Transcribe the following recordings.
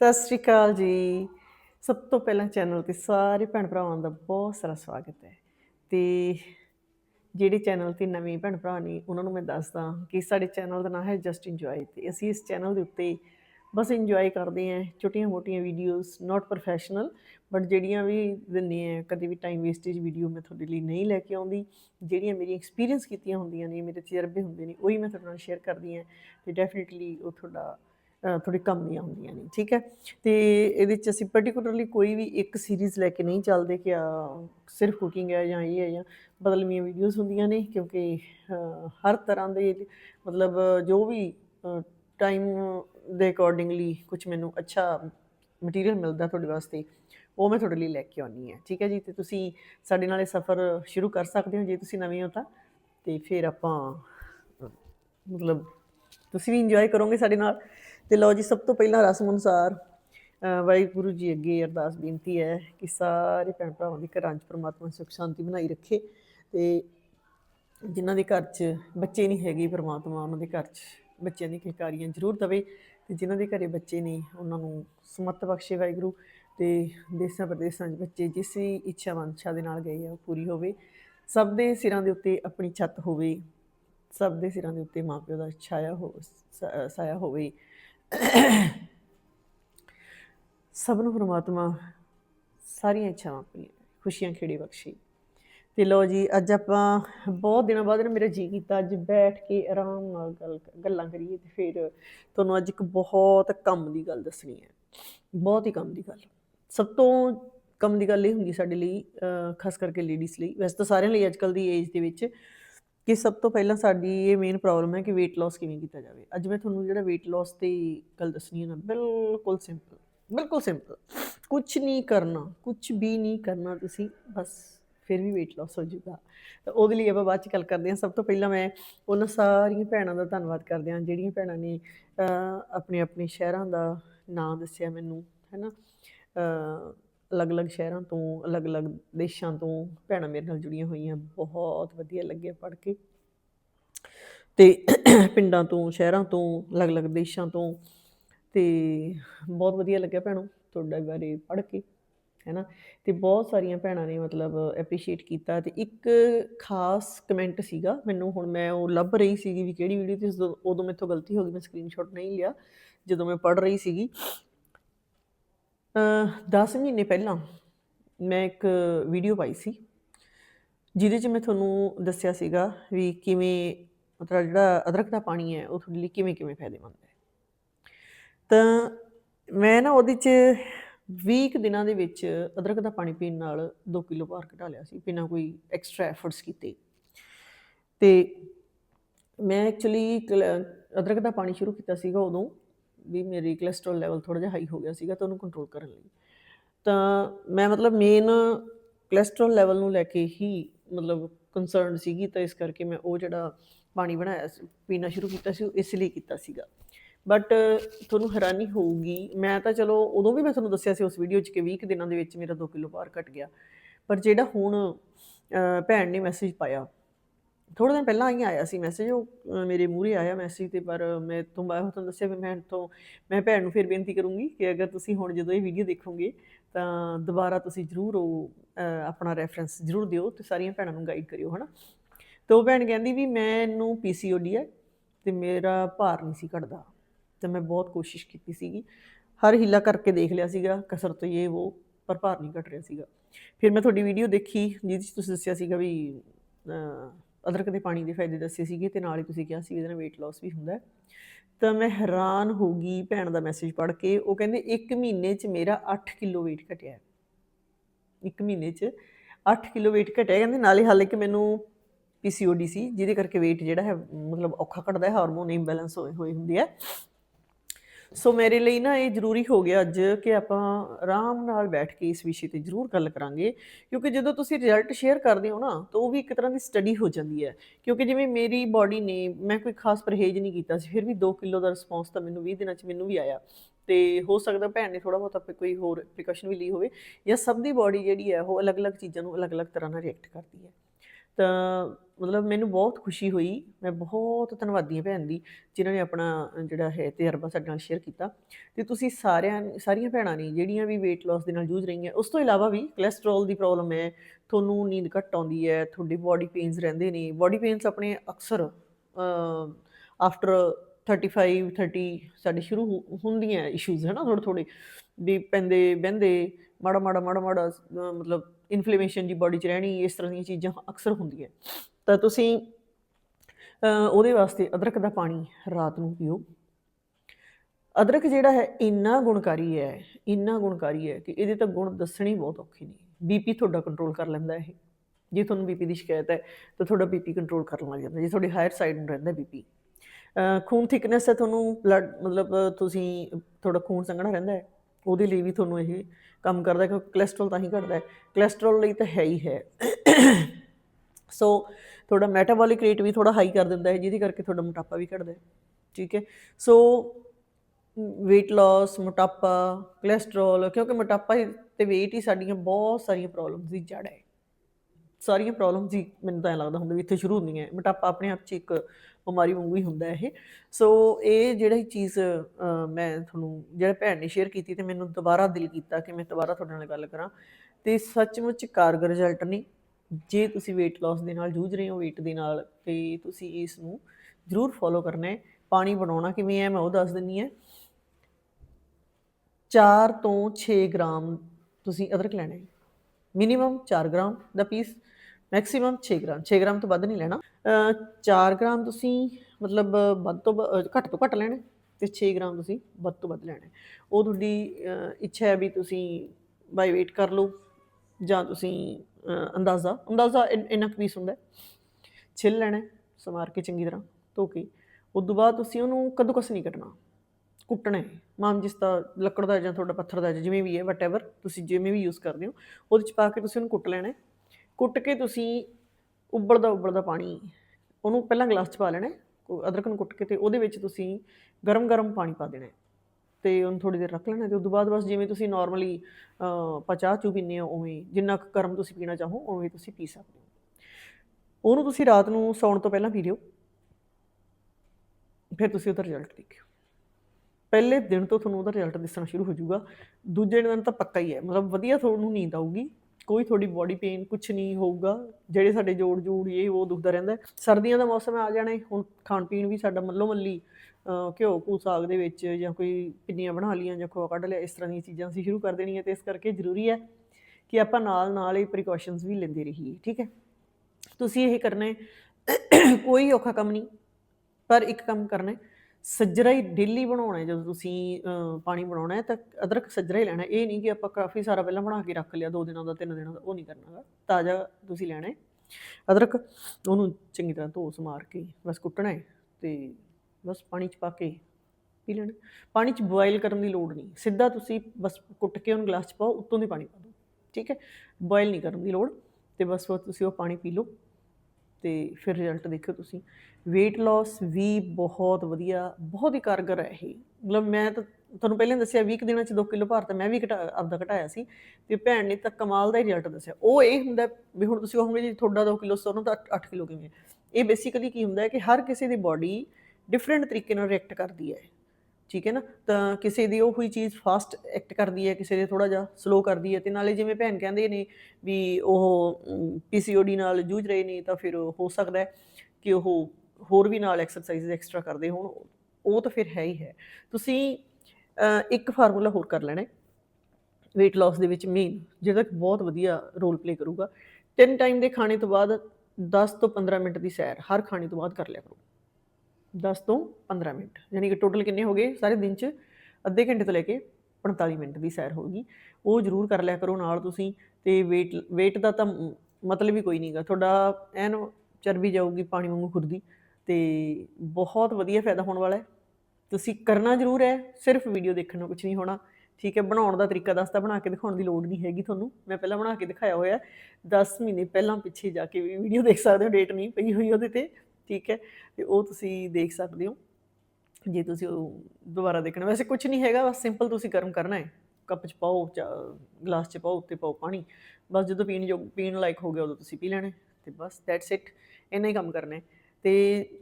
ਸਤਿ ਸ਼੍ਰੀ ਅਕਾਲ ਜੀ। ਸਭ ਤੋਂ ਪਹਿਲਾਂ ਚੈਨਲ ਤੇ ਸਾਰੇ ਭੈਣ ਭਰਾਵਾਂ ਦਾ ਬਹੁਤ ਸਾਰਾ ਸਵਾਗਤ ਹੈ। ਤੇ ਜਿਹੜੇ ਚੈਨਲ ਤੇ ਨਵੇਂ ਭੈਣ ਭਰਾ ਨੇ, ਉਹਨਾਂ ਨੂੰ ਮੈਂ ਦੱਸਦਾ ਕਿ ਸਾਡੇ ਚੈਨਲ ਦਾ ਨਾਮ ਹੈ ਜਸਟ ਇੰਜੋਏ ਤੇ ਅਸੀਂ ਇਸ ਚੈਨਲ ਦੇ ਉੱਤੇ ਬਸ ਇੰਜੋਏ ਕਰਦੇ ਆਂ ਛੋਟੀਆਂ-ਮੋਟੀਆਂ ਵੀਡੀਓਜ਼ ਨਾਟ ਪ੍ਰੋਫੈਸ਼ਨਲ ਬਟ ਜਿਹੜੀਆਂ ਵੀ ਦਿੰਦੇ ਆ ਕਦੇ ਵੀ ਟਾਈਮ ਵੇਸਟੇਜ ਵੀਡੀਓ ਮੈਂ ਤੁਹਾਡੇ ਲਈ ਨਹੀਂ ਲੈ ਕੇ ਆਉਂਦੀ, ਜਿਹੜੀਆਂ ਮੇਰੀਆਂ ਐਕਸਪੀਰੀਅੰਸ ਕੀਤੀਆਂ ਹੁੰਦੀਆਂ ਨੇ, ਮੇਰੇ ਤਜਰਬੇ ਹੁੰਦੇ ਨੇ, ਉਹੀ ਮੈਂ ਤੁਹਾਡੇ ਨਾਲ ਸ਼ੇਅਰ ਕਰਦੀ ਆਂ ਤੇ ਡੈਫੀਨਿਟਲੀ ਉਹ ਤੁਹਾਡਾ ਥੋੜੀ ਕੰਮ ਦੀਆਂ ਹੁੰਦੀਆਂ ਨੇ, ਠੀਕ ਹੈ? ਤੇ ਇਹਦੇ ਚ ਅਸੀਂ ਪਾਰਟਿਕੂਲਰਲੀ ਕੋਈ ਵੀ ਇੱਕ ਸੀਰੀਜ਼ ਲੈ ਕੇ ਨਹੀਂ ਚੱਲਦੇ ਕਿ ਸਿਰਫ ਕੁਕਿੰਗ ਹੈ ਜਾਂ ਇਹ ਹੈ ਜਾਂ ਬਦਲਵੀਆਂ ਵੀਡੀਓਜ਼ ਹੁੰਦੀਆਂ ਨੇ, ਕਿਉਂਕਿ ਹਰ ਤਰ੍ਹਾਂ ਦੇ ਮਤਲਬ ਜੋ ਵੀ ਟਾਈਮ ਦੇ ਅਕੋਰਡਿੰਗਲੀ ਕੁਝ ਮੈਨੂੰ ਅੱਛਾ ਮਟੀਰੀਅਲ ਮਿਲਦਾ ਤੁਹਾਡੇ ਵਾਸਤੇ, ਉਹ ਮੈਂ ਤੁਹਾਡੇ ਲਈ ਲੈ ਕੇ ਆਉਣੀ ਹੈ, ਠੀਕ ਹੈ ਜੀ? ਤੇ ਤੁਸੀਂ ਸਾਡੇ ਨਾਲ ਇਹ ਸਫ਼ਰ ਸ਼ੁਰੂ ਕਰ ਸਕਦੇ ਹੋ, ਜੇ ਤੁਸੀਂ ਨਵੇਂ ਹੋ ਤਾਂ, ਤੇ ਫਿਰ ਆਪਾਂ, ਮਤਲਬ ਤੁਸੀਂ ਵੀ ਇੰਜੋਏ ਕਰੋਗੇ ਸਾਡੇ ਨਾਲ। ਤੇ ਲਓ ਜੀ, ਸਭ ਤੋਂ ਪਹਿਲਾਂ ਰਸਮ ਅਨੁਸਾਰ ਵਾਹਿਗੁਰੂ ਜੀ ਅੱਗੇ ਅਰਦਾਸ ਬੇਨਤੀ ਹੈ ਕਿ ਸਾਰੇ ਭੈਣ ਭਰਾਵਾਂ ਦੇ ਘਰਾਂ 'ਚ ਪਰਮਾਤਮਾ ਸੁਖ ਸ਼ਾਂਤੀ ਬਣਾਈ ਰੱਖੇ ਤੇ ਜਿਨ੍ਹਾਂ ਦੇ ਘਰ 'ਚ ਬੱਚੇ ਨਹੀਂ ਹੈਗੇ, ਪਰਮਾਤਮਾ ਉਹਨਾਂ ਦੇ ਘਰ 'ਚ ਬੱਚਿਆਂ ਦੀ ਕਿਲਕਾਰੀਆਂ ਜ਼ਰੂਰ ਦਵੇ ਤੇ ਜਿਨ੍ਹਾਂ ਦੇ ਘਰੇ ਬੱਚੇ ਨੇ ਉਹਨਾਂ ਨੂੰ ਸਮਤ ਬਖਸ਼ੇ ਵਾਹਿਗੁਰੂ ਤੇ ਦੇਸਾਂ ਪ੍ਰਦੇਸਾਂ 'ਚ ਬੱਚੇ ਜਿਸ ਵੀ ਇੱਛਾ ਵਾਂਛਾ ਦੇ ਨਾਲ ਗਏ ਆ, ਉਹ ਪੂਰੀ ਹੋਵੇ। ਸਭ ਦੇ ਸਿਰਾਂ ਦੇ ਉੱਤੇ ਆਪਣੀ ਛੱਤ ਹੋਵੇ, ਸਭ ਦੇ ਸਿਰਾਂ ਦੇ ਉੱਤੇ ਮਾਪਿਓ ਦਾ ਛਾਇਆ ਹੋ, ਸ- ਸਾਇਆ ਹੋਵੇ। ਸਭ ਨੂੰ ਪ੍ਰਮਾਤਮਾ ਸਾਰੀਆਂ ਇੱਛਾਵਾਂ ਪੂਰੀਆਂ ਖੁਸ਼ੀਆਂ ਖੇੜੇ ਬਖਸ਼ੇ। ਤੇ ਲੋ ਜੀ, ਅੱਜ ਆਪਾਂ ਬਹੁਤ ਦਿਨਾਂ ਬਾਅਦ ਨਾ ਮੇਰਾ ਜੀ ਕੀਤਾ ਅੱਜ ਬੈਠ ਕੇ ਆਰਾਮ ਨਾਲ ਗੱਲ ਗੱਲਾਂ ਕਰੀਏ ਤੇ ਫਿਰ ਤੁਹਾਨੂੰ ਅੱਜ ਇੱਕ ਬਹੁਤ ਕੰਮ ਦੀ ਗੱਲ ਦੱਸਣੀ ਹੈ। ਬਹੁਤ ਹੀ ਕੰਮ ਦੀ ਗੱਲ। ਸਭ ਤੋਂ ਕੰਮ ਦੀ ਗੱਲ ਇਹ ਹੁੰਦੀ ਸਾਡੇ ਲਈ ਖਾਸ ਕਰਕੇ ਲੇਡੀਜ਼ ਲਈ। ਵੈਸੇ ਤਾਂ ਸਾਰਿਆਂ ਲਈ ਅੱਜਕੱਲ ਦੀ ਏਜ ਦੇ ਵਿੱਚ ਕਿ ਸਭ ਤੋਂ ਪਹਿਲਾਂ ਸਾਡੀ ਇਹ ਮੇਨ ਪ੍ਰੋਬਲਮ ਹੈ ਕਿ weight loss ਕਿਵੇਂ ਕੀਤਾ ਜਾਵੇ। ਅੱਜ ਮੈਂ ਤੁਹਾਨੂੰ ਜਿਹੜਾ weight loss ਤੇ ਗੱਲ ਦੱਸਣੀ ਹੈ ਨਾ ਬਿਲਕੁਲ ਸਿੰਪਲ ਬਿਲਕੁਲ ਸਿੰਪਲ ਕੁਝ ਨਹੀਂ ਕਰਨਾ ਕੁਝ ਵੀ ਨਹੀਂ ਕਰਨਾ ਤੁਸੀਂ ਬਸ ਫਿਰ ਵੀ weight loss ਹੋ ਜੂਗਾ ਤਾਂ ਉਹਦੇ ਲਈ ਆਪਾਂ ਬਾਅਦ ਚ ਗੱਲ ਕਰਦੇ ਹਾਂ। ਸਭ ਤੋਂ ਪਹਿਲਾਂ ਮੈਂ ਉਹਨਾਂ ਸਾਰੀਆਂ ਭੈਣਾਂ ਦਾ ਧੰਨਵਾਦ ਕਰਦੇ ਹਾਂ। ਜਿਹੜੀਆਂ ਭੈਣਾਂ ਨੇ ਆਪਣੇ ਆਪਣੇ ਸ਼ਹਿਰਾਂ ਦਾ ਨਾਂ ਦੱਸਿਆ ਮੈਨੂੰ ਹੈਨਾ ਅਹ, ਅਲੱਗ-ਅਲੱਗ ਸ਼ਹਿਰਾਂ ਤੋਂ, ਅਲੱਗ-ਅਲੱਗ ਦੇਸ਼ਾਂ ਤੋਂ ਭੈਣਾਂ ਮੇਰੇ ਨਾਲ ਜੁੜੀਆਂ ਹੋਈਆਂ, ਬਹੁਤ ਵਧੀਆ ਲੱਗਿਆ ਪੜ੍ਹ ਕੇ। ਤੇ ਪਿੰਡਾਂ ਤੋਂ, ਸ਼ਹਿਰਾਂ ਤੋਂ, ਅਲੱਗ-ਅਲੱਗ ਦੇਸ਼ਾਂ ਤੋਂ, ਤੇ ਬਹੁਤ ਵਧੀਆ ਲੱਗਿਆ ਭੈਣੋ ਤੁਹਾਡਾ ਬਾਰੇ ਪੜ੍ਹ ਕੇ, ਹੈਨਾ? ਤੇ ਬਹੁਤ ਸਾਰੀਆਂ ਭੈਣਾਂ ਨੇ ਮਤਲਬ ਐਪਰੀਸ਼ੀਏਟ ਕੀਤਾ ਤੇ ਇੱਕ ਖਾਸ ਕਮੈਂਟ ਸੀਗਾ, ਮੈਨੂੰ ਹੁਣ ਮੈਂ ਉਹ ਲੱਭ ਰਹੀ ਸੀਗੀ ਵੀ ਕਿਹੜੀ ਵੀਡੀਓ ਤੇ ਉਦੋਂ- ਉਦੋਂ ਮੇਥੋਂ ਗਲਤੀ ਹੋ ਗਈ, ਮੈਂ ਸਕਰੀਨਸ਼ਾਟ ਨਹੀਂ ਲਿਆ, ਜਦੋਂ ਮੈਂ ਪੜ੍ਹ ਰਹੀ ਸੀਗੀ। 10 ਮਹੀਨੇ ਪਹਿਲਾਂ ਮੈਂ ਇੱਕ ਵੀਡੀਓ ਪਾਈ ਸੀ, ਜਿਹਦੇ 'ਚ ਮੈਂ ਤੁਹਾਨੂੰ ਦੱਸਿਆ ਸੀਗਾ ਵੀ ਕਿਵੇਂ ਮਤਲਬ ਜਿਹੜਾ ਅਦਰਕ ਦਾ ਪਾਣੀ ਹੈ, ਉਹ ਤੁਹਾਡੇ ਲਈ ਕਿਵੇਂ ਕਿਵੇਂ ਫਾਇਦੇਮੰਦ ਹੈ। ਤਾਂ ਮੈਂ ਨਾ ਉਹਦੇ 'ਚ 20 ਕੁ ਦਿਨਾਂ ਦੇ ਵਿੱਚ ਅਦਰਕ ਦਾ ਪਾਣੀ ਪੀਣ ਨਾਲ 2 ਕਿਲੋ ਭਾਰ ਘਟਾ ਲਿਆ ਸੀ, ਬਿਨਾਂ ਕੋਈ ਐਕਸਟਰਾ ਐਫਰਟਸ ਕੀਤੇ। ਤੇ ਮੈਂ ਐਕਚੁਅਲੀ ਅਦਰਕ ਦਾ ਪਾਣੀ ਸ਼ੁਰੂ ਕੀਤਾ ਸੀਗਾ ਉਦੋਂ ਵੀ ਮੇਰੀ ਕੋਲੇਸਟ੍ਰੋਲ ਲੈਵਲ ਥੋੜਾ ਜਿਹਾ ਹਾਈ ਹੋ ਗਿਆ ਸੀਗਾ ਤਾਂ ਉਹਨੂੰ ਕੰਟਰੋਲ ਕਰਨ ਲਈ। ਤਾਂ ਮੈਂ ਮਤਲਬ ਮੇਨ ਕੋਲੇਸਟ੍ਰੋਲ ਲੈਵਲ ਨੂੰ ਲੈ ਕੇ ਹੀ ਮਤਲਬ ਕੰਸਰਨਡ ਸੀਗੀ ਤਾਂ ਇਸ ਕਰਕੇ ਮੈਂ ਉਹ ਜਿਹੜਾ ਪਾਣੀ ਬਣਾਇਆ ਸੀ, ਪੀਣਾ ਸ਼ੁਰੂ ਕੀਤਾ ਸੀ, ਉਹ ਇਸ ਲਈ ਕੀਤਾ ਸੀਗਾ। ਬਟ ਤੁਹਾਨੂੰ ਹੈਰਾਨੀ ਹੋਊਗੀ, ਮੈਂ ਤਾਂ ਚਲੋ ਉਦੋਂ ਵੀ ਮੈਂ ਤੁਹਾਨੂੰ ਦੱਸਿਆ ਸੀ ਉਸ ਵੀਡੀਓ 'ਚ ਕਿ 20 ਕੁ ਦਿਨਾਂ ਦੇ ਵਿੱਚ ਮੇਰਾ 2 ਕਿਲੋ ਭਾਰ ਘਟ ਗਿਆ। ਪਰ ਜਿਹੜਾ ਹੁਣ ਭੈਣ ਨੇ ਮੈਸੇਜ ਪਾਇਆ ਥੋੜੇ ਦਿਨ ਪਹਿਲਾਂ ਹੀ ਆਇਆ ਸੀ ਮੈਸੇਜ ਉਹ ਅ, ਮੇਰੇ ਮੂਹਰੇ ਆਇਆ ਮੈਸੇਜ ਤੇ ਪਰ ਮੈਂ ਤੋਂ ਬਾਅਦ ਤੁਹਾਨੂੰ ਦੱਸਿਆ ਵੀ ਮੈਂ ਤੋਂ ਮੈਂ ਭੈਣ ਨੂੰ ਫਿਰ ਬੇਨਤੀ ਕਰੂੰਗੀ ਕਿ ਅਗਰ ਤੁਸੀਂ ਹੁਣ ਜਦੋਂ ਇਹ ਵੀਡੀਓ ਦੇਖੋਗੇ ਤਾਂ ਦੁਬਾਰਾ ਤੁਸੀਂ ਜ਼ਰੂਰ ਉਹ ਆਪਣਾ ਰੈਫਰੈਂਸ ਜ਼ਰੂਰ ਦਿਓ ਤੇ ਸਾਰੀਆਂ ਭੈਣਾਂ ਨੂੰ ਗਾਈਡ ਕਰਿਓ ਹਨਾ? ਤੇ ਉਹ ਭੈਣ ਕਹਿੰਦੀ ਵੀ ਮੈਨੂੰ ਪੀਸੀਓਡੀ ਹੈ ਤੇ ਮੇਰਾ ਭਾਰ ਨਹੀਂ ਸੀ ਘਟਦਾ। ਤੇ ਮੈਂ ਬਹੁਤ ਕੋਸ਼ਿਸ਼ ਕੀਤੀ ਸੀਗੀ। ਹਰ ਹੀਲਾ ਕਰਕੇ ਦੇਖ ਲਿਆ ਸੀਗਾ ਕਸਰ ਤੋਂ ਇਹ ਉਹ ਪਰ ਭਾਰ ਨਹੀਂ ਘਟ ਰਿਹਾ ਸੀਗਾ। ਫਿਰ ਮੈਂ ਤੁਹਾਡੀ ਵੀਡੀਓ ਦੇਖੀ ਜਿਹਦੇ 'ਚ ਤੁਸੀਂ ਦੱਸਿਆ ਸੀਗਾ ਵੀ ਅਦਰਕ ਦੇ ਪਾਣੀ ਦੇ ਫਾਇਦੇ ਦੱਸੇ ਸੀਗੇ ਤੇ ਨਾਲ ਹੀ ਤੁਸੀਂ ਕਿਹਾ ਸੀ ਇਹਦੇ ਨਾਲ weight loss ਵੀ ਹੁੰਦਾ ਤਾਂ ਮੈਂ ਹੈਰਾਨ ਹੋ ਗਈ ਭੈਣ ਦਾ ਮੈਸੇਜ ਪੜ੍ਹ ਕੇ, ਉਹ ਕਹਿੰਦੇ ਇੱਕ ਮਹੀਨੇ 'ਚ ਮੇਰਾ 8 ਕਿਲੋ weight ਘਟਿਆ ਹੈ। ਇੱਕ ਮਹੀਨੇ 'ਚ 8 ਕਿਲੋ weight ਘਟਿਆ, ਕਹਿੰਦੇ ਨਾਲੇ ਹਾਲੇ ਕਿ ਮੈਨੂੰ ਪੀਸੀਓਡੀ ਸੀ, ਜਿਹਦੇ ਕਰਕੇ weight ਜਿਹੜਾ ਹੈ, ਮਤਲਬ ਔਖਾ ਘਟਦਾ ਹੈ ਹਾਰਮੋਨ ਇੰਬੈਲੈਂਸ ਹੋਏ ਹੋਏ ਹੁੰਦੀ ਹੈ ਸੋ ਮੇਰੇ ਲਈ ਨਾ ਇਹ ਜ਼ਰੂਰੀ ਹੋ ਗਿਆ ਅੱਜ ਕਿ ਆਪਾਂ ਆਰਾਮ ਨਾਲ ਬੈਠ ਕੇ ਇਸ ਵਿਸ਼ੇ ਤੇ ਜ਼ਰੂਰ ਗੱਲ ਕਰਾਂਗੇ। ਕਿਉਂਕਿ ਜਦੋਂ ਤੁਸੀਂ ਰਿਜ਼ਲਟ ਸ਼ੇਅਰ ਕਰਦੇ ਹੋ ਨਾ, ਤਾਂ ਉਹ ਵੀ ਇੱਕ ਤਰ੍ਹਾਂ ਦੀ ਸਟੱਡੀ ਹੋ ਜਾਂਦੀ ਹੈ। ਕਿਉਂਕਿ ਜਿਵੇਂ ਮੇਰੀ ਬਾਡੀ ਨੇ ਮੈਂ ਕੋਈ ਖਾਸ ਪਰਹੇਜ਼ ਨਹੀਂ ਕੀਤਾ ਸੀ, ਫਿਰ ਵੀ 2 ਕਿਲੋ ਦਾ ਰਿਸਪੌਂਸ ਤਾਂ ਮੈਨੂੰ 20 ਦਿਨਾਂ 'ਚ ਮੈਨੂੰ ਵੀ ਆਇਆ। ਤੇ ਹੋ ਸਕਦਾ ਭੈਣ ਨੇ ਥੋੜਾ ਬਹੁਤ ਆਪੇ ਕੋਈ ਹੋਰ ਪ੍ਰੀਕਾਸ਼ਨ ਵੀ ਲਈ ਹੋਵੇ ਜਾਂ ਸਭ ਦੀ ਬਾਡੀ ਜਿਹੜੀ ਹੈ, ਉਹ ਅਲੱਗ-ਅਲੱਗ ਚੀਜ਼ਾਂ ਨੂੰ ਅਲੱਗ-ਅਲੱਗ ਤਰ੍ਹਾਂ ਨਾਲ ਰਿਐਕਟ ਕਰਦੀ ਹੈ। ਤਾਂ ਮਤਲਬ ਮੈਨੂੰ ਬਹੁਤ ਖੁਸ਼ੀ ਹੋਈ, ਮੈਂ ਬਹੁਤ ਧੰਨਵਾਦੀ ਹਾਂ ਭੈਣ ਦੀ, ਜਿਨ੍ਹਾਂ ਨੇ ਆਪਣਾ ਜਿਹੜਾ ਹੈ ਤਜਰਬਾ ਸਾਡੇ ਨਾਲ ਸ਼ੇਅਰ ਕੀਤਾ। ਤੇ ਤੁਸੀਂ ਸਾਰਿਆਂ ਸਾਰੀਆਂ ਭੈਣਾਂ ਨੇ ਜਿਹੜੀਆਂ ਵੀ weight loss ਦੇ ਨਾਲ ਜੂਝ ਰਹੀਆਂ, ਉਸ ਤੋਂ ਇਲਾਵਾ ਵੀ ਕੋਲੇਸਟ੍ਰੋਲ ਦੀ ਪ੍ਰੋਬਲਮ ਹੈ, ਤੁਹਾਨੂੰ ਨੀਂਦ ਘੱਟ ਆਉਂਦੀ ਹੈ, ਤੁਹਾਡੀ ਬਾਡੀ ਪੇਨਸ ਰਹਿੰਦੇ ਨੇ ਬਾਡੀ ਪੇਨਸ ਆਪਣੇ ਅਕਸਰ ਆਫਟਰ 35 30 ਸਾਡੇ ਸ਼ੁਰੂ ਹੁ- ਹੁੰਦੀਆਂ ਇਸ਼ੂਜ਼ ਹੈ ਨਾ ਥੋੜੇ ਥੋੜੇ ਵੀ ਪੈਂਦੇ, ਬਹਿੰਦੇ ਮਾੜਾ ਮਾੜਾ ਮਾੜਾ ਮਾੜਾ ਮਤਲਬ ਇਨਫਲੇਮੇਸ਼ਨ ਦੀ ਬਾਡੀ 'ਚ ਰਹਿਣੀ, ਇਸ ਤਰ੍ਹਾਂ ਦੀਆਂ ਚੀਜ਼ਾਂ ਅਕਸਰ ਹੁੰਦੀਆਂ। ਤਾਂ ਤੁਸੀਂ ਉਹਦੇ ਵਾਸਤੇ ਅਦਰਕ ਦਾ ਪਾਣੀ ਰਾਤ ਨੂੰ ਪੀਓ। ਅਦਰਕ ਜਿਹੜਾ ਹੈ, ਇੰਨਾ ਗੁਣਕਾਰੀ ਹੈ, ਇੰਨਾ ਗੁਣਕਾਰੀ ਹੈ ਕਿ ਇਹਦੇ ਤਾਂ ਗੁਣ ਦੱਸਣੇ ਹੀ ਬਹੁਤ ਔਖੇ ਨੇ। ਬੀਪੀ ਤੁਹਾਡਾ ਕੰਟਰੋਲ ਕਰ ਲੈਂਦਾ ਇਹ। ਜੇ ਤੁਹਾਨੂੰ ਬੀਪੀ ਦੀ ਸ਼ਿਕਾਇਤ ਹੈ, ਤਾਂ ਤੁਹਾਡਾ ਬੀਪੀ ਕੰਟਰੋਲ ਕਰਨ ਲੱਗ ਜਾਂਦਾ। ਜੇ ਤੁਹਾਡੀ ਹਾਇਰ ਸਾਈਡ ਨੂੰ ਰਹਿੰਦਾ ਬੀਪੀ ਖੂਨ ਥਿਕਨੈਸ ਹੈ ਤੁਹਾਨੂੰ ਬਲੱਡ ਮਤਲਬ ਤੁਸੀਂ, ਤੁਹਾਡਾ ਖੂਨ ਸੰਘਣਾ ਰਹਿੰਦਾ ਹੈ। ਉਹਦੇ ਲਈ ਵੀ ਤੁਹਾਨੂੰ ਇਹ ਕੰਮ ਕਰਦਾ ਕਿਉਂਕਿ ਕੋਲੇਸਟ੍ਰੋਲ ਤਾਂ ਹੀ ਘਟਦਾ ਹੈ। ਕੋਲੇਸਟ੍ਰੋਲ ਲਈ ਤਾਂ ਹੈ ਹੀ ਹੈ। ਸੋ ਤੁਹਾਡਾ ਮੈਟਾਬੋਲਿਕ ਰੇਟ ਵੀ ਥੋੜਾ ਹਾਈ ਕਰ ਦਿੰਦਾ ਹੈ, ਜਿਹਦੇ ਕਰਕੇ ਤੁਹਾਡਾ ਮੋਟਾਪਾ ਵੀ ਘਟਦਾ ਹੈ। ਠੀਕ ਹੈ? ਸੋ weight loss, ਮੋਟਾਪਾ ਕੋਲੇਸਟ੍ਰੋਲ ਕਿਉਂਕਿ ਮੋਟਾਪਾ ਹੀ ਤੇ weight ਹੀ ਸਾਡੀਆਂ ਬਹੁਤ ਸਾਰੀਆਂ ਪ੍ਰੋਬਲਮਸ ਦੀ ਜੜ ਹੈ। ਸਾਰੀਆਂ ਪ੍ਰੋਬਲਮਸ ਹੀ ਮੈਨੂੰ ਤਾਂ ਐਂ ਲੱਗਦਾ ਹੁੰਦਾ ਵੀ ਇੱਥੇ ਸ਼ੁਰੂ ਹੁੰਦੀਆਂ ਹੈ। ਮੋਟਾਪਾ ਆਪਣੇ ਆਪ 'ਚ ਇੱਕ ਬਿਮਾਰੀ ਵਾਂਗੂ ਹੀ ਹੁੰਦਾ ਇਹ। ਸੋ ਇਹ ਜਿਹੜੀ ਚੀਜ਼ ਮੈਂ ਤੁਹਾਨੂੰ, ਜਿਹੜਾ ਭੈਣ ਨੇ ਸ਼ੇਅਰ ਕੀਤੀ ਤੇ ਮੈਨੂੰ ਦੁਬਾਰਾ ਦਿਲ ਕੀਤਾ ਕਿ ਮੈਂ ਦੁਬਾਰਾ ਤੁਹਾਡੇ ਨਾਲ ਗੱਲ ਕਰਾਂ। ਤੇ ਸੱਚਮੁੱਚ ਕਾਰਗਰ ਰਿਜ਼ਲਟ ਨੇ। ਜੇ ਤੁਸੀਂ weight loss ਦੇ ਨਾਲ ਜੂਝ ਰਹੇ ਹੋ weight ਦੇ ਨਾਲ, ਤੇ ਤੁਸੀਂ ਇਸ ਨੂੰ ਜ਼ਰੂਰ ਫੋਲੋ ਕਰਨਾ ਹੈ ਪਾਣੀ ਬਣਾਉਣਾ ਕਿਵੇਂ ਹੈ ਮੈਂ ਉਹ ਦੱਸ ਦਿੰਨੀ ਹਾਂ 4 ਤੋਂ 6 ਗ੍ਰਾਮ ਤੁਸੀਂ ਅਦਰਕ ਲੈਣਾ ਹੈ ਮਿਨੀਮਮ 4 ਗ੍ਰਾਮ ਦਾ ਪੀਸ ਮੈਕਸਿਮਮ 6 ਗ੍ਰਾਮ 6 ਗ੍ਰਾਮ ਤੋਂ ਵੱਧ ਨਹੀਂ ਲੈਣਾ। 4 ਗ੍ਰਾਮ ਤੁਸੀਂ ਮਤਲਬ ਵੱਧ ਤੋਂ ਘੱਟ ਤੋਂ ਘੱਟ ਲੈਣਾ ਹੈ ਤੇ 6 ਗ੍ਰਾਮ ਤੁਸੀਂ ਵੱਧ ਤੋਂ ਵੱਧ ਲੈਣਾ ਉਹ ਤੁਹਾਡੀ ਇੱਛਾ ਹੈ ਵੀ ਤੁਸੀਂ ਬਾਈ ਵੇਟ ਕਰ ਲਓ ਜਾਂ ਤੁਸੀਂ ਅੰਦਾਜ਼ਾ ਅੰਦਾਜ਼ਾ ਇਨ- ਇੰਨਾ ਕੁ ਪੀਸ ਹੁੰਦਾ ਛਿੱਲ ਲੈਣਾ ਹੈ, ਸਮਾਰ ਕੇ ਚੰਗੀ ਤਰ੍ਹਾਂ ਧੋ ਕੇ ਉਸ ਤੋਂ ਬਾਅਦ ਤੁਸੀਂ ਉਹਨੂੰ ਕੱਦੂਕਸ ਨਹੀਂ ਕੱਟਣਾ। ਕੁੱਟਣਾ ਹੈ ਮਾਮ ਜਿਸ ਦਾ ਲੱਕੜ ਦਾ ਜਾਂ ਤੁਹਾਡਾ ਪੱਥਰ ਦਾ ਜਿਵੇਂ ਵੀ ਹੈ ਵਟਐਵਰ ਤੁਸੀਂ ਜਿਵੇਂ ਵੀ ਯੂਜ਼ ਕਰਦੇ ਹੋ ਉਹਦੇ ਚ ਪਾ ਕੇ ਤੁਸੀਂ ਉਹਨੂੰ ਕੁੱਟ ਲੈਣਾ ਕੁੱਟ ਕੇ ਤੁਸੀਂ ਉਬਲਦਾ ਉਬਲਦਾ ਪਾਣੀ ਉਹਨੂੰ ਪਹਿਲਾਂ ਗਲਾਸ ਚ ਪਾ ਲੈਣਾ ਹੈ, ਅਦਰਕ ਨੂੰ ਕੁੱਟ ਕੇ ਤੇ ਉਹਦੇ ਵਿੱਚ ਤੁਸੀਂ ਗਰਮ ਗਰਮ ਪਾਣੀ ਪਾ ਦੇਣਾ ਹੈ। ਤੇ ਉਹਨੂੰ ਥੋੜੀ ਦੇਰ ਰੱਖ ਲੈਣਾ ਤੇ ਉਸ ਤੋਂ ਬਾਅਦ ਬਸ ਜਿਵੇਂ ਤੁਸੀਂ ਨਾਰਮਲੀ ਆਪਾਂ ਚਾਹ ਚੂ ਪੀਂਦੇ ਹੋ ਉਵੇਂ ਜਿੰਨਾ ਕੁ ਗਰਮ ਤੁਸੀਂ ਪੀਣਾ ਚਾਹੋ ਉਵੇਂ ਤੁਸੀਂ ਪੀ ਸਕਦੇ ਹੋ। ਉਹਨੂੰ ਤੁਸੀਂ ਰਾਤ ਨੂੰ ਸੌਣ ਤੋਂ ਪਹਿਲਾਂ ਪੀ ਲਿਓ। ਫਿਰ ਤੁਸੀਂ ਉਹਦਾ ਰਿਜ਼ਲਟ ਦੇਖਿਓ। ਪਹਿਲੇ ਦਿਨ ਤੋਂ ਤੁਹਾਨੂੰ ਉਹਦਾ ਰਿਜ਼ਲਟ ਦਿਸਣਾ ਸ਼ੁਰੂ ਹੋ ਜਾਊਗਾ। ਦੂਜੇ ਦਿਨ ਤਾਂ ਪੱਕਾ ਹੀ ਹੈ। ਮਤਲਬ ਵਧੀਆ ਤੁਹਾਨੂੰ ਨੀਂਦ ਆਊਗੀ। ਕੋਈ ਤੁਹਾਡੀ ਬਾਡੀ ਪੇਨ ਕੁਝ ਨਹੀਂ ਹੋਊਗਾ, ਜਿਹੜੇ ਸਾਡੇ ਜੋੜ ਜੂੜ ਇਹ ਉਹ ਦੁਖਦਾ ਰਹਿੰਦਾ ਸਰਦੀਆਂ ਦਾ ਮੌਸਮ ਆ ਜਾਣਾ ਹੁਣ ਖਾਣ ਪੀਣ ਵੀ ਸਾਡਾ ਮੱਲੋ ਮੱਲੀ ਘਿਓ ਘੂ ਸਾਗ ਦੇ ਵਿੱਚ ਜਾਂ ਕੋਈ ਪਿੰਨੀਆਂ ਬਣਾ ਲੀਆਂ ਜਾਂ ਖੋਆ ਕੱਢ ਲਿਆ, ਇਸ ਤਰ੍ਹਾਂ ਦੀਆਂ ਚੀਜ਼ਾਂ ਅਸੀਂ ਸ਼ੁਰੂ ਕਰ ਦੇਣੀਆਂ ਤੇ ਇਸ ਕਰਕੇ ਜ਼ਰੂਰੀ ਹੈ ਕਿ ਆਪਾਂ ਨਾਲ ਨਾਲ ਇਹ ਪ੍ਰੀਕਾਸ਼ਨਸ ਵੀ ਲੈਂਦੇ ਰਹੀਏ, ਠੀਕ ਹੈ? ਤੁਸੀਂ ਇਹ ਕਰਨਾ ਕੋਈ ਔਖਾ ਕੰਮ ਨਹੀਂ, ਪਰ ਇੱਕ ਕੰਮ ਕਰਨਾ ਸੱਜਰਾ ਹੀ ਡੇਲੀ ਬਣਾਉਣਾ ਹੈ ਜਦੋਂ ਤੁਸੀਂ ਅਹ, ਪਾਣੀ ਬਣਾਉਣਾ ਹੈ ਤਾਂ ਅਦਰਕ ਸੱਜਰਾ ਹੀ ਲੈਣਾ ਹੈ। ਇਹ ਨਹੀਂ ਕਿ ਆਪਾਂ ਕਾਫੀ ਸਾਰਾ ਪਹਿਲਾਂ ਬਣਾ ਕੇ ਰੱਖ ਲਿਆ ਦੋ ਦਿਨਾਂ ਦਾ ਤਿੰਨ ਦਿਨਾਂ ਦਾ ਉਹ ਨਹੀਂ ਕਰਨਾਗਾ। ਤਾਜ਼ਾ ਤੁਸੀਂ ਲੈਣਾ ਹੈ। ਅਦਰਕ ਉਹਨੂੰ ਚੰਗੀ ਤਰ੍ਹਾਂ ਧੋ ਸਮਾਰ ਕੇ ਬਸ ਕੁੱਟਣਾ ਹੈ ਤੇ ਬਸ ਪਾਣੀ ਚ ਪਾ ਕੇ ਪੀ ਲੈਣਾ। ਪਾਣੀ ਚ ਬੋਇਲ ਕਰਨ ਦੀ ਲੋੜ ਨਹੀਂ। ਸਿੱਧਾ ਤੁਸੀਂ ਬਸ ਕੁੱਟ ਕੇ ਉਹਨੂੰ ਗਲਾਸ ਚ ਪਾਓ ਉੱਤੋਂ ਦੀ ਪਾਣੀ ਪਾ ਦਿਓ। ਠੀਕ ਹੈ? ਬੋਇਲ ਨਹੀਂ ਕਰਨ ਦੀ ਲੋੜ ਤੇ ਬਸ ਉਹ ਤੁਸੀਂ ਉਹ ਪਾਣੀ ਪੀ ਲਓ। ਤੇ ਫਿਰ ਰਿਜ਼ਲਟ ਦੇਖਿਓ ਤੁਸੀਂ। weight loss ਵੀ ਬਹੁਤ ਵਧੀਆ, ਬਹੁਤ ਹੀ ਕਾਰਗਰ ਹੈ ਇਹ। ਮਤਲਬ ਮੈਂ ਤਾਂ ਤੁਹਾਨੂੰ ਪਹਿਲਾਂ ਹੀ ਦੱਸਿਆ 20 ਦਿਨਾਂ ਚ 2 ਕਿਲੋ ਭਾਰ ਤਾਂ ਮੈਂ ਵੀ ਘਟਾ, ਆਪਦਾ ਘਟਾਇਆ ਸੀ। ਤੇ ਭੈਣ ਨੇ ਤਾਂ ਕਮਾਲ ਦਾ ਹੀ ਰਿਜ਼ਲਟ ਦੱਸਿਆ। ਉਹ ਇਹ ਹੁੰਦਾ ਵੀ ਹੁਣ ਤੁਸੀਂ ਕਹੋਗੇ ਜੀ ਤੁਹਾਡਾ 2 ਕਿਲੋ ਸੋਨੂੰ ਤਾਂ 8 ਕਿਲੋ ਕਿਵੇਂ? ਇਹ ਬੇਸਿਕਲੀ ਕੀ ਹੁੰਦਾ ਹੈ ਕਿ ਹਰ ਕਿਸੇ ਦੀ ਬਾਡੀ ਡਿਫਰੈਂਟ ਤਰੀਕੇ ਨਾਲ ਰਿਐਕਟ ਕਰਦੀ ਹੈ। ਠੀਕ ਹੈ ਨਾ? ਤਾਂ ਕਿਸੇ ਦੀ ਉਹ ਹੋਈ ਚੀਜ਼ ਫਾਸਟ ਐਕਟ ਕਰਦੀ ਹੈ, ਕਿਸੇ ਦੇ ਥੋੜਾ ਜਿਹਾ ਸਲੋ ਕਰਦੀ ਹੈ ਤੇ ਨਾਲੇ ਜਿਵੇਂ ਭੈਣ ਕਹਿੰਦੇ ਨੇ ਵੀ ਉਹ ਪੀਸੀਓਡੀ ਨਾਲ ਜੂਝ ਰਹੇ ਨੇ ਤਾਂ ਫਿਰ ਹੋ ਸਕਦਾ ਹੈ ਕਿ ਉਹ ਹੋਰ ਵੀ ਨਾਲ ਐਕਸਰਸਾਈਜ਼ ਐਕਸਟਰਾ ਕਰਦੇ ਹੋਣ, ਉਹ ਤਾਂ ਫਿਰ ਹੈ ਹੀ ਹੈ। ਤੁਸੀਂ ਇੱਕ ਫਾਰਮੂਲਾ ਹੋਰ ਕਰ ਲੈਣਾ ਹੈ। weight loss ਦੇ ਵਿੱਚ ਮੇਨ ਜਿਹੜਾ ਕਿ ਬਹੁਤ ਵਧੀਆ ਰੋਲ ਪਲੇ ਕਰੂਗਾ। ਤਿੰਨ ਟਾਈਮ ਦੇ ਖਾਣੇ ਤੋਂ ਬਾਅਦ 10 ਤੋਂ 15 ਮਿੰਟ ਦੀ ਸੈਰ, ਹਰ ਖਾਣੇ ਤੋਂ ਬਾਅਦ ਕਰ ਲਿਆ ਕਰੋ। 10 ਤੋਂ 15 ਮਿੰਟ, ਯਾਨੀ ਕਿ ਟੋਟਲ ਕਿੰਨੇ ਹੋ ਗਏ? ਸਾਰੇ ਦਿਨ 'ਚ ਅੱਧੇ ਘੰਟੇ ਤੋਂ ਲੈ ਕੇ 45 ਮਿੰਟ ਦੀ ਸੈਰ ਹੋਊਗੀ ਉਹ ਜ਼ਰੂਰ ਕਰ ਲਿਆ ਕਰੋ ਨਾਲ ਤੁਸੀਂ, ਤੇ weight weight ਦਾ ਤਾਂ ਮਤਲਬ ਹੀ ਕੋਈ ਨਹੀਂਗਾ ਤੁਹਾਡਾ ਐਨ ਚਰਬੀ ਜਾਊਗੀ ਪਾਣੀ ਵਾਂਗੂ ਖੁਰਦੀ ਤੇ ਬਹੁਤ ਵਧੀਆ ਫਾਇਦਾ ਹੋਣ ਵਾਲਾ ਹੈ। ਤੁਸੀਂ ਕਰਨਾ ਜ਼ਰੂਰ ਹੈ, ਸਿਰਫ ਵੀਡੀਓ ਦੇਖਣ ਨੂੰ ਕੁਝ ਨਹੀਂ ਹੋਣਾ। ਠੀਕ ਹੈ, ਬਣਾਉਣ ਦਾ ਤਰੀਕਾ ਦੱਸਦਾ ਬਣਾ ਕੇ ਦਿਖਾਉਣ ਦੀ ਲੋੜ ਨਹੀਂ ਹੈਗੀ ਤੁਹਾਨੂੰ। ਮੈਂ ਪਹਿਲਾਂ ਬਣਾ ਕੇ ਦਿਖਾਇਆ ਹੋਇਆ 10 ਮਹੀਨੇ ਪਹਿਲਾਂ ਪਿੱਛੇ ਜਾ ਕੇ ਵੀ ਵੀਡੀਓ ਦੇਖ ਸਕਦੇ ਹੋ ਡੇਟ ਨਹੀਂ ਪਈ ਹੋਈ ਉਹਦੇ ਤੇ। ਠੀਕ ਹੈ, ਤੇ ਉਹ ਤੁਸੀਂ ਦੇਖ ਸਕਦੇ ਹੋ। ਜੇ ਤੁਸੀਂ ਉਹ ਦੁਬਾਰਾ ਦੇਖਣਾ, ਵੈਸੇ ਕੁਝ ਨਹੀਂ ਹੈਗਾ, ਬਸ ਸਿੰਪਲ ਤੁਸੀਂ ਗਰਮ ਕਰਨਾ ਹੈ। ਕੱਪ ਚ ਪਾਓ ਗਲਾਸ ਚ ਪਾਓ, ਉੱਤੇ ਪਾਓ ਪਾਣੀ। ਬਸ ਜਦੋਂ ਪੀਣ ਜੋ ਪੀਣ ਲਾਇਕ ਹੋ ਗਿਆ ਉਦੋਂ ਤੁਸੀਂ ਪੀ ਲੈਣਾ ਹੈ। ਤੇ ਬਸ ਦੈਟਸ ਇਟ ਇੰਨਾ ਹੀ ਕੰਮ ਕਰਨਾ ਹੈ। ਤੇ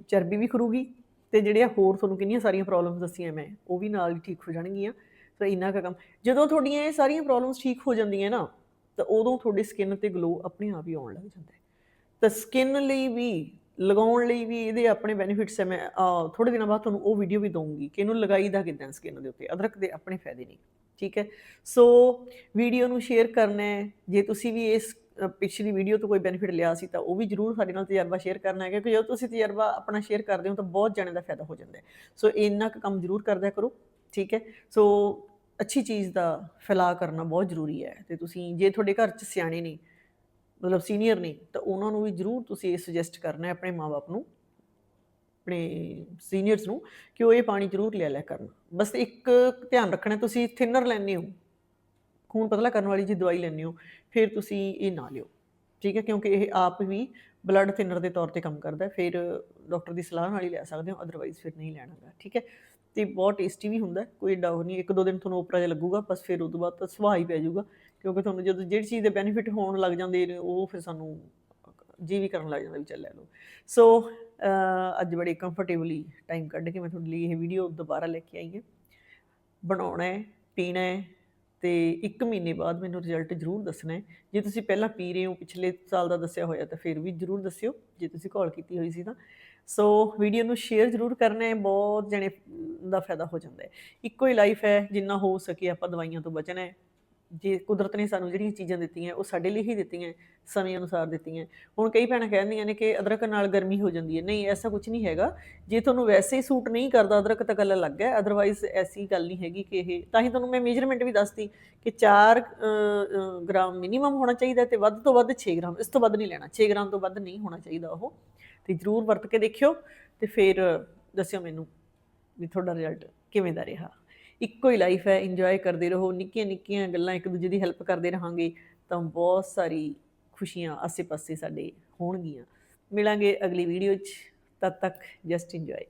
ਚਰਬੀ ਵੀ ਖਰੂਗੀ, ਤੇ ਜਿਹੜੀਆਂ ਹੋਰ ਤੁਹਾਨੂੰ ਕਿੰਨੀਆਂ ਸਾਰੀਆਂ ਪ੍ਰੋਬਲਮਸ ਦੱਸੀਆਂ ਮੈਂ, ਉਹ ਵੀ ਨਾਲ ਹੀ ਠੀਕ ਹੋ ਜਾਣਗੀਆਂ। ਤਾਂ ਇੰਨਾ ਕੁ ਕੰਮ। ਜਦੋਂ ਤੁਹਾਡੀਆਂ ਇਹ ਸਾਰੀਆਂ ਪ੍ਰੋਬਲਮਸ ਠੀਕ ਹੋ ਜਾਂਦੀਆਂ ਨਾ, ਤਾਂ ਉਦੋਂ ਤੁਹਾਡੀ ਸਕਿਨ ਤੇ ਗਲੋ ਆਪਣੇ ਆਪ ਹੀ ਆਉਣ ਲੱਗ ਜਾਂਦਾ ਹੈ। ਤਾਂ ਸਕਿਨ ਲਈ ਵੀ ਲਗਾਉਣ ਲਈ ਵੀ ਇਹਦੇ ਆਪਣੇ ਬੈਨੀਫਿਟਸ ਹੈ, ਮੈਂ ਥੋੜੇ ਦਿਨਾਂ ਬਾਅਦ ਤੁਹਾਨੂੰ ਉਹ ਵੀਡੀਓ ਵੀ ਦਊਂਗੀ ਕਿ ਇਹਨੂੰ ਲਗਾਈਦਾ ਕਿਦਾਂ ਸਕਿਨ ਦੇ ਉੱਤੇ, ਅਦਰਕ ਦੇ ਆਪਣੇ ਫਾਇਦੇ ਨੇ, ਠੀਕ ਹੈ? ਸੋ ਵੀਡੀਓ ਨੂੰ ਸ਼ੇਅਰ ਕਰਨਾ ਹੈ, ਜੇ ਤੁਸੀਂ ਵੀ ਇਸ ਪਿਛਲੀ ਵੀਡੀਓ ਤੋਂ ਕੋਈ ਬੈਨੀਫਿਟ ਲਿਆ ਸੀ ਤਾਂ ਉਹ ਵੀ ਜਰੂਰ ਸਾਡੇ ਨਾਲ ਤਜਰਬਾ ਸ਼ੇਅਰ ਕਰਨਾ ਹੈ, ਕਿਉਂਕਿ ਜਦੋਂ ਤੁਸੀਂ ਤਜਰਬਾ ਆਪਣਾ ਸ਼ੇਅਰ ਕਰਦੇ ਹੋ ਤਾਂ ਬਹੁਤ ਜਣਿਆਂ ਦਾ ਫਾਇਦਾ ਹੋ ਜਾਂਦਾ ਹੈ। ਸੋ ਇੰਨਾ ਕੁ ਕੰਮ ਜਰੂਰ ਕਰਦਿਆ ਕਰੋ, ਠੀਕ ਹੈ? ਸੋ ਅੱਛੀ ਚੀਜ਼ ਦਾ ਫੈਲਾ ਕਰਨਾ ਬਹੁਤ ਜ਼ਰੂਰੀ ਹੈ, ਤੇ ਤੁਸੀਂ, ਜੇ ਤੁਹਾਡੇ ਘਰ 'ਚ ਸਿਆਣੇ ਨੇ ਮਤਲਬ ਸੀਨੀਅਰ ਨੇ ਤਾਂ ਉਹਨਾਂ ਨੂੰ ਵੀ ਜਰੂਰ ਤੁਸੀਂ ਇਹ ਸੁਜੈਸਟ ਕਰਨਾ ਹੈ ਆਪਣੇ ਮਾਪੇ ਨੂੰ ਆਪਣੇ ਸੀਨੀਅਰਸ ਨੂੰ ਕਿ ਉਹ ਇਹ ਪਾਣੀ ਜਰੂਰ ਲੈ ਲਿਆ ਕਰਨ। ਬਸ ਇੱਕ ਧਿਆਨ ਰੱਖਣਾ ਤੁਸੀਂ ਥਿਨਰ ਲੈਣੇ ਹੋ ਖੂਨ ਪਤਲਾ ਕਰਨ ਵਾਲੀ ਜੀ ਦਵਾਈ ਲੈਣੇ ਹੋ ਫਿਰ ਤੁਸੀਂ ਇਹ ਨਾ ਲਿਓ। ਠੀਕ ਹੈ ਕਿਉਂਕਿ ਇਹ ਆਪ ਵੀ ਬਲੱਡ ਥਿਨਰ ਦੇ ਤੌਰ ਤੇ ਕੰਮ ਕਰਦਾ ਫਿਰ ਡਾਕਟਰ ਦੀ ਸਲਾਹ ਨਾਲ ਹੀ ਲੈ ਸਕਦੇ ਹੋ ਅਦਰਵਾਈਜ਼ ਫਿਰ ਨਹੀਂ ਲੈਣਾਗਾ ਠੀਕ ਹੈ ਤੇ ਬਹੁਤ ਟੇਸਟੀ ਵੀ ਹੁੰਦਾ ਹੈ, ਕੋਈ ਡਾਊਟ ਨਹੀਂ ਇੱਕ ਦੋ ਦਿਨ ਤੁਹਾਨੂੰ ਉਪਰਾ ਜਿਹਾ ਲੱਗੂਗਾ ਬਸ ਫਿਰ ਉਸ ਤੋਂ ਬਾਅਦ ਤਾਂ ਸੁਭਾਅ ਹੀ ਪੈ ਜਾਊਗਾ। ਕਿਉਂਕਿ ਤੁਹਾਨੂੰ ਜਦੋਂ ਜਿਹੜੀ ਚੀਜ਼ ਦੇ ਬੈਨੀਫਿਟ ਹੋਣ ਲੱਗ ਜਾਂਦੇ ਨੇ, ਉਹ ਫਿਰ ਸਾਨੂੰ ਜੀ ਵੀ ਕਰਨ ਲੱਗ ਜਾਂਦਾ ਵੀ ਚੱਲ ਲੈ ਲਓ। ਸੋ ਅੱਜ ਬੜੇ ਕੰਫਰਟੇਬਲੀ ਟਾਈਮ ਕੱਢ ਕੇ ਮੈਂ ਤੁਹਾਡੇ ਲਈ ਇਹ ਵੀਡੀਓ ਦੁਬਾਰਾ ਲੈ ਕੇ ਆਈ ਹਾਂ। ਬਣਾਉਣਾ ਹੈ, ਪੀਣਾ ਹੈ ਤੇ 1 ਮਹੀਨੇ ਬਾਅਦ ਮੈਨੂੰ ਰਿਜ਼ਲਟ ਜ਼ਰੂਰ ਦੱਸਣਾ ਹੈ। ਜੇ ਤੁਸੀਂ ਪਹਿਲਾਂ ਪੀ ਰਹੇ ਹੋ, ਪਿਛਲੇ ਸਾਲ ਦਾ ਦੱਸਿਆ ਹੋਇਆ ਤਾਂ ਫਿਰ ਵੀ ਜ਼ਰੂਰ ਦੱਸਿਓ, ਜੇ ਤੁਸੀਂ ਕਾਲ ਕੀਤੀ ਹੋਈ ਸੀ ਤਾਂ। ਸੋ ਵੀਡੀਓ ਨੂੰ ਸ਼ੇਅਰ ਜ਼ਰੂਰ ਕਰਨਾ ਹੈ, ਬਹੁਤ ਜਣੇ ਦਾ ਫਾਇਦਾ ਹੋ ਜਾਂਦਾ ਹੈ। ਇੱਕੋ ਹੀ ਲਾਈਫ ਹੈ, ਜਿੰਨਾ ਹੋ ਸਕੇ ਆਪਾਂ ਦਵਾਈਆਂ ਤੋਂ ਬਚਣਾ ਹੈ। ਜੇ ਕੁਦਰਤ ਨੇ ਸਾਨੂੰ ਜਿਹੜੀਆਂ ਚੀਜ਼ਾਂ ਦਿੱਤੀਆਂ, ਉਹ ਸਾਡੇ ਲਈ ਹੀ ਦਿੱਤੀਆਂ, ਸਮੇਂ ਅਨੁਸਾਰ ਦਿੱਤੀਆਂ। ਹੁਣ ਕਈ ਭੈਣਾਂ ਕਹਿੰਦੀਆਂ ਨੇ ਕਿ ਅਦਰਕ ਨਾਲ ਗਰਮੀ ਹੋ ਜਾਂਦੀ ਹੈ। ਨਹੀਂ, ਐਸਾ ਕੁਝ ਨਹੀਂ ਹੈਗਾ। ਜੇ ਤੁਹਾਨੂੰ ਵੈਸੇ ਹੀ ਸੂਟ ਨਹੀਂ ਕਰਦਾ ਅਦਰਕ ਤਾਂ ਗੱਲ ਅਲੱਗ ਹੈ ਅਦਰਵਾਈਜ਼ ਐਸੀ ਗੱਲ ਨਹੀਂ ਹੈਗੀ ਕਿ ਇਹ, ਤਾਂ ਹੀ ਤੁਹਾਨੂੰ ਮੈਂ ਮੇਜਰਮੈਂਟ ਵੀ ਦੱਸਤੀ ਕਿ 4 ਗ੍ਰਾਮ ਮਿਨੀਮਮ ਹੋਣਾ ਚਾਹੀਦਾ ਤੇ ਵੱਧ ਤੋਂ ਵੱਧ 6 ਗ੍ਰਾਮ, ਇਸ ਤੋਂ ਵੱਧ ਨਹੀਂ ਲੈਣਾ। 6 ਗ੍ਰਾਮ ਤੋਂ ਵੱਧ ਨਹੀਂ ਹੋਣਾ ਚਾਹੀਦਾ ਉਹ। ਤੇ ਜਰੂਰ ਵਰਤ ਕੇ ਦੇਖਿਓ ਤੇ ਫਿਰ ਦੱਸਿਓ ਮੈਨੂੰ ਵੀ ਤੁਹਾਡਾ ਰਿਜ਼ਲਟ ਕਿਵੇਂ ਦਾ ਰਿਹਾ। ਇੱਕੋ ਹੀ ਲਾਈਫ ਹੈ ਇੰਜੋਏ ਕਰਦੇ ਰਹੋ, ਨਿੱਕੀਆਂ ਨਿੱਕੀਆਂ ਗੱਲਾਂ ਇੱਕ ਦੂਜੇ ਦੀ ਹੈਲਪ ਕਰਦੇ ਰਹਾਂਗੇ, ਤਾਂ ਬਹੁਤ ਸਾਰੀ ਖੁਸ਼ੀਆਂ ਆਸੇ-ਪਾਸੇ ਸਾਡੇ ਹੋਣਗੀਆਂ। ਮਿਲਾਂਗੇ ਅਗਲੀ ਵੀਡੀਓ 'ਚ, ਤਦ ਤੱਕ ਜਸਟ ਇੰਜੋਏ